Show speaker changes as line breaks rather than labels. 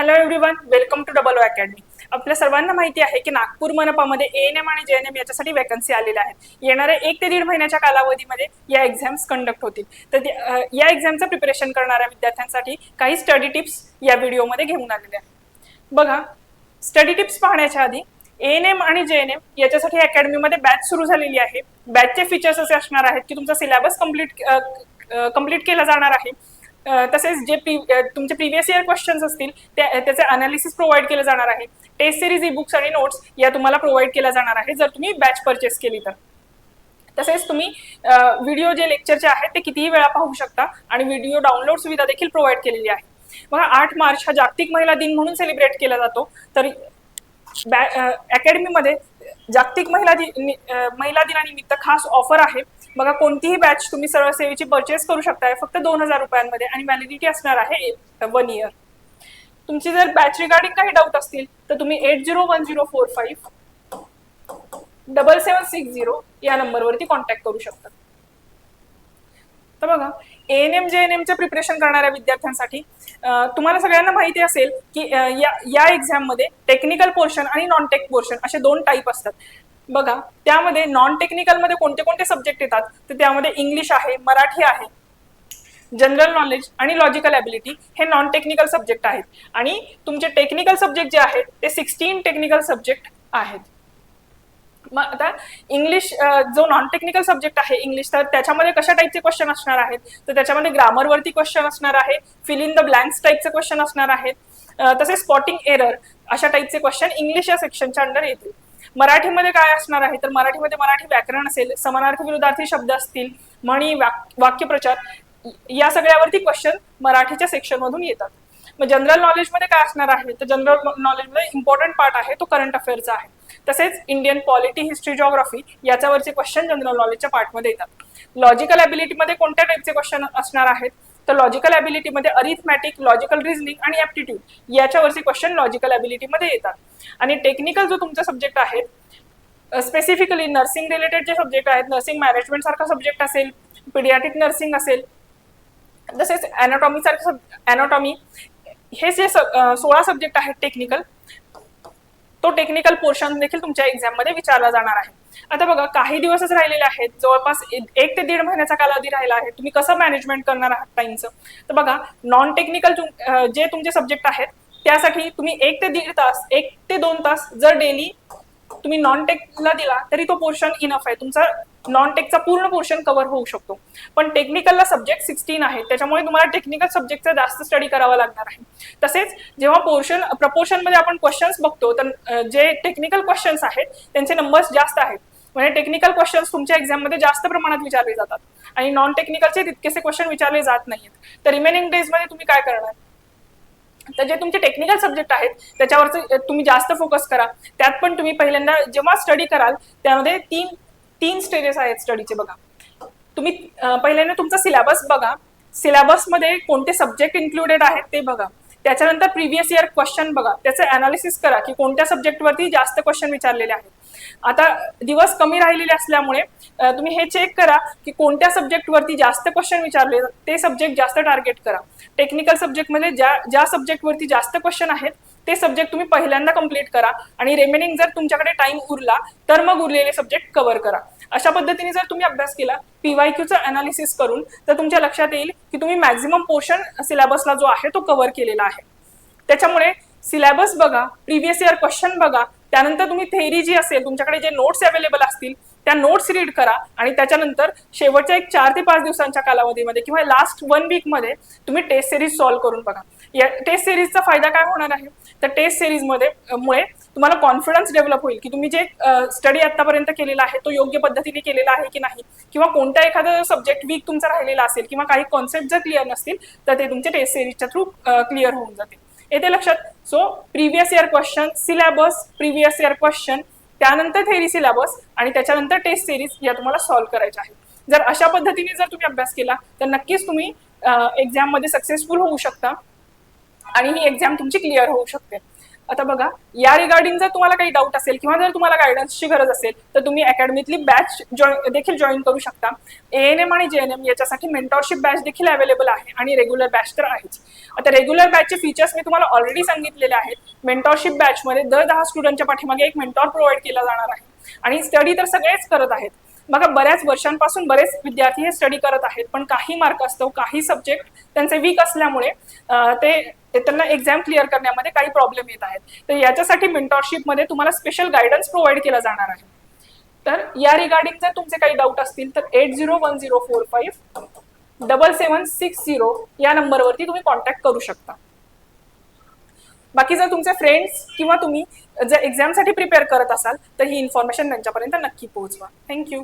Hello everyone welcome to double O academy आपल्या सर्वांना माहिती आहे की नागपूर मनपामध्ये ए एन एम आणि जे एन एम याच्यासाठी वॅकन्सी आलेल्या आहेत येणाऱ्या एक ते दीड महिन्याच्या कालावधीमध्ये या एक्झाम्स कंडक्ट होतील. तर या एक्झामचं प्रिपरेशन करणाऱ्या विद्यार्थ्यांसाठी काही स्टडी टिप्स या व्हिडिओमध्ये घेऊन आलेल्या आहेत बघा स्टडी टिप्स पाहण्याच्या आधी एन एम आणि जे एन एम याच्यासाठी अकॅडमीमध्ये बॅच सुरू झालेली आहे. बॅचचे फीचर्स असे असणार आहेत की तुमचा सिलेबस कंप्लीट कंप्लीट केला जाणार आहे. तसेच जे प्री तुमचे प्रिव्हियस इयर क्वेश्चन्स असतील त्याचे अनालिसिस प्रोव्हाइड केलं जाणार आहे. टेस्ट सिरीज ई बुक्स आणि नोट्स या तुम्हाला प्रोव्हाइड केल्या जाणार आहे जर तुम्ही बॅच परचेस केली तर. तसेच तुम्ही व्हिडिओ जे लेक्चरचे आहेत ते कितीही वेळा पाहू शकता आणि व्हिडिओ डाउनलोड सुविधा देखील प्रोव्हाइड केलेली आहे. मग आठ मार्च हा जागतिक महिला दिन म्हणून सेलिब्रेट केला जातो. तर अकॅडमीमध्ये जागतिक महिला दिन महिला दिनानिमित्त खास ऑफर आहे. बघा कोणतीही बॅच तुम्ही सरळ सेवेची परचेस करू शकताय. फक्त दोन हजार रुपयांमध्ये आणि व्हॅलिडिटी असणार आहे वन इयर तुमची जर बॅच रिगार्डिंग काही डाऊट असतील तर तुम्ही eight zero one zero four five double seven six zero या नंबरवरती कॉन्टॅक्ट करू शकता. तर बघा A N M G N एमच्या प्रिपरेशन करणाऱ्या विद्यार्थ्यांसाठी तुम्हाला सगळ्यांना माहिती असेल की या या एक्झाममध्ये टेक्निकल पोर्शन आणि नॉन टेक पोर्शन असे दोन टाईप असतात. बघा त्यामध्ये नॉन टेक्निकलमध्ये कोणते कोणते सब्जेक्ट येतात तर त्यामध्ये इंग्लिश आहे मराठी आहे जनरल नॉलेज आणि लॉजिकल ॲबिलिटी हे नॉन टेक्निकल सब्जेक्ट आहेत. आणि तुमचे टेक्निकल सब्जेक्ट जे आहेत ते सिक्स्टीन टेक्निकल सब्जेक्ट आहेत. मग आता इंग्लिश जो नॉन टेक्निकल सब्जेक्ट आहे इंग्लिश तर त्याच्यामध्ये कशा टाईपचे क्वेश्चन असणार आहेत? तर त्याच्यामध्ये ग्रामरवरती क्वेश्चन असणार आहे फिल इन द ब्लँक्स टाईपचे क्वेश्चन असणार आहेत तसेच स्पॉटिंग एरर अशा टाईपचे क्वेश्चन इंग्लिश या सेक्शनच्या अंडर येतील. मराठीमध्ये काय असणार आहे? तर मराठीमध्ये मराठी व्याकरण असेल समानार्थी विरुद्धार्थी शब्द असतील म्हणी वाक- वाक्यप्रचार या सगळ्यावरती क्वेश्चन मराठीच्या सेक्शनमधून येतात. मग जनरल नॉलेजमध्ये काय असणार आहे? तर जनरल नॉलेजमध्ये इम्पॉर्टंट पार्ट आहे तो करंट अफेअरचा आहे. तसेच इंडियन पॉलिटी हिस्ट्री जॉग्राफी याच्यावरचे क्वेश्चन जनरल नॉलेजच्या पार्टमध्ये येतात. लॉजिकल ॲबिलिटीमध्ये कोणत्या टाईपचे क्वेश्चन असणार आहेत? तर लॉजिकल ॲबिलिटीमध्ये अरिथमॅटिक लॉजिकल रिझनिंग आणि ॲप्टिट्यूड याच्यावरचे क्वेश्चन लॉजिकल ॲबिलिटीमध्ये येतात. आणि टेक्निकल जो तुमचा सब्जेक्ट आहे स्पेसिफिकली नर्सिंग रिलेटेड जे सब्जेक्ट आहेत नर्सिंग मॅनेजमेंट सारखा सब्जेक्ट असेल पिडियाटिक नर्सिंग असेल तसेच अॅनाटॉमी सारखे अॅनाटॉमी हे जे सोळा सब्जेक्ट आहेत टेक्निकल तो टेक्निकल पोर्शन देखील तुमच्या एक्झाममध्ये विचारला जाणार आहे. आता बघा काही दिवसच राहिलेले आहेत. जवळपास एक ते दीड महिन्याचा कालावधी राहिला आहे. तुम्ही कसं मॅनेजमेंट करणार आहात टाइमचं तर बघा नॉन टेक्निकल जे तुमचे सब्जेक्ट आहेत त्यासाठी तुम्ही एक ते दीड तास एक ते दोन तास जर डेली तुम्ही नॉन टेकला दिला तरी तो पोर्शन इनफ आहे. तुमचा नॉन टेकचा पूर्ण पोर्शन कव्हर होऊ शकतो. पण टेक्निकलला सब्जेक्ट सिक्स्टीन आहे. त्याच्यामुळे तुम्हाला टेक्निकल सब्जेक्टचा जास्त स्टडी करावा लागणार आहे. तसेच जेव्हा पोर्शन प्रपोर्शनमध्ये आपण क्वेश्चन्स बघतो तर जे टेक्निकल क्वेश्चन्स आहेत त्यांचे नंबर्स जास्त आहेत. म्हणजे टेक्निकल क्वेश्चन्स तुमच्या एक्झाममध्ये जास्त प्रमाणात विचारले जातात. आणि नॉन टेक्निकलचे तितकेसे क्वेश्चन विचारले जात नाहीत तर रिमेनिंग डेजमध्ये तुम्ही काय करणार? तर जे तुमचे टेक्निकल सब्जेक्ट आहेत त्याच्यावरचं तुम्ही जास्त फोकस करा. त्यात पण तुम्ही पहिल्यांदा जेव्हा स्टडी कराल त्यामध्ये तीन तीन स्टेजेस आहेत स्टडीचे बघा. तुम्ही पहिल्याने पहिल्यांदा तुमचा सिलेबस बघा. सिलेबसमध्ये कोणते सब्जेक्ट इन्क्लुडेड आहेत ते बघा. त्याच्यानंतर प्रिव्हियस इयर क्वेश्चन बघा. त्याचं अनालिसिस करा की कोणत्या सब्जेक्टवरती जास्त क्वेश्चन विचारलेले आहेत. आता दिवस कमी राहिलेले असल्यामुळे तुम्ही हे चेक करा की कोणत्या सब्जेक्टवरती जास्त क्वेश्चन विचारले ते सब्जेक्ट जास्त टार्गेट करा. टेक्निकल सब्जेक्टमध्ये ज्या ज्या सब्जेक्टवरती जास्त क्वेश्चन आहेत ते सब्जेक्ट तुम्ही पहिल्यांदा कंप्लीट करा आणि रिमेनिंग जर तुमच्याकडे टाइम उरला तर मग उरलेले सब्जेक्ट कव्हर करा. अशा पद्धतीने जर तुम्ही अभ्यास केला पीवाय क्यूचं अनालिसिस करून तर तुमच्या लक्षात येईल की तुम्ही मॅक्झिमम पोर्शन सिलेबसला जो आहे तो कव्हर केलेला आहे. त्याच्यामुळे सिलेबस बघा प्रिव्हियस इयर क्वेश्चन बघा त्यानंतर तुम्ही थेरी जी असेल तुमच्याकडे जे नोट्स अवेलेबल असतील त्या नोट्स रीड करा आणि त्याच्यानंतर शेवटच्या एक चार ते पाच दिवसांच्या कालावधीमध्ये किंवा लास्ट वन वीकमध्ये तुम्ही टेस्ट सिरीज सॉल्व्ह करून बघा. या टेस्ट सिरीजचा फायदा काय होणार आहे? तर टेस्ट सिरीजमध्ये मुळे तुम्हाला कॉन्फिडन्स डेव्हलप होईल की तुम्ही जे स्टडी आतापर्यंत केलेला आहे तो योग्य पद्धतीने केलेला आहे की नाही? किंवा कोणता एखादा सब्जेक्ट वीक तुमचा राहिलेला असेल किंवा काही कॉन्सेप्ट जर क्लिअर नसतील तर ते तुमचे टेस्ट सिरीजच्या थ्रू क्लिअर होऊन जातील. येते लक्षात? So previous year question syllabus previous year question त्यानंतर थेरी सिलेबस आणि त्याच्यानंतर टेस्ट सिरीज या तुम्हाला सॉल्व्ह करायच्या आहेत. जर अशा पद्धतीने जर तुम्ही अभ्यास केला तर नक्कीच तुम्ही एक्झाममध्ये सक्सेसफुल होऊ शकता. आणि ही एक्झाम तुमची क्लिअर होऊ शकते. आता बघा या रिगार्डिंग जर तुम्हाला काही डाऊट असेल किंवा जर तुम्हाला गायडन्सची गरज असेल तर तुम्ही अकॅडमीतली बॅच जॉईन देखील जॉईन करू शकता. ए एन एम आणि जे एन एम याच्यासाठी मेंटॉरशिप बॅच देखील अवेलेबल आहे आणि रेग्युलर बॅच तर आहेच. आता रेग्युलर बॅचचे फीचर्स मी तुम्हाला ऑलरेडी सांगितलेले आहेत. मेंटॉरशिप बॅचमध्ये दर दहा स्टुडंटच्या पाठीमागे एक मेंटॉर प्रोव्हाइड केला जाणार आहे. आणि स्टडी तर सगळेच करत आहेत. बघा बऱ्याच वर्षांपासून बरेच विद्यार्थी हे स्टडी करत आहेत पण काही मार्क असतो काही सब्जेक्ट त्यांचे वीक असल्यामुळे ते ते त्यांना एक्झाम क्लिअर करण्यामध्ये काही प्रॉब्लेम येत आहेत. तर याच्यासाठी मेंटॉरशिपमध्ये तुम्हाला स्पेशल गायडन्स प्रोव्हाइड केला जाणार आहे. तर या रिगार्डिंग जर तुमचे काही डाऊट असतील तर eight zero one zero four five double seven six zero या नंबरवरती तुम्ही कॉन्टॅक्ट करू शकता. बाकी जर तुमचे फ्रेंड्स किंवा तुम्ही जर एक्झामसाठी प्रिपेअर करत असाल तर ही इन्फॉर्मेशन त्यांच्यापर्यंत नक्की पोहोचवा. थँक्यू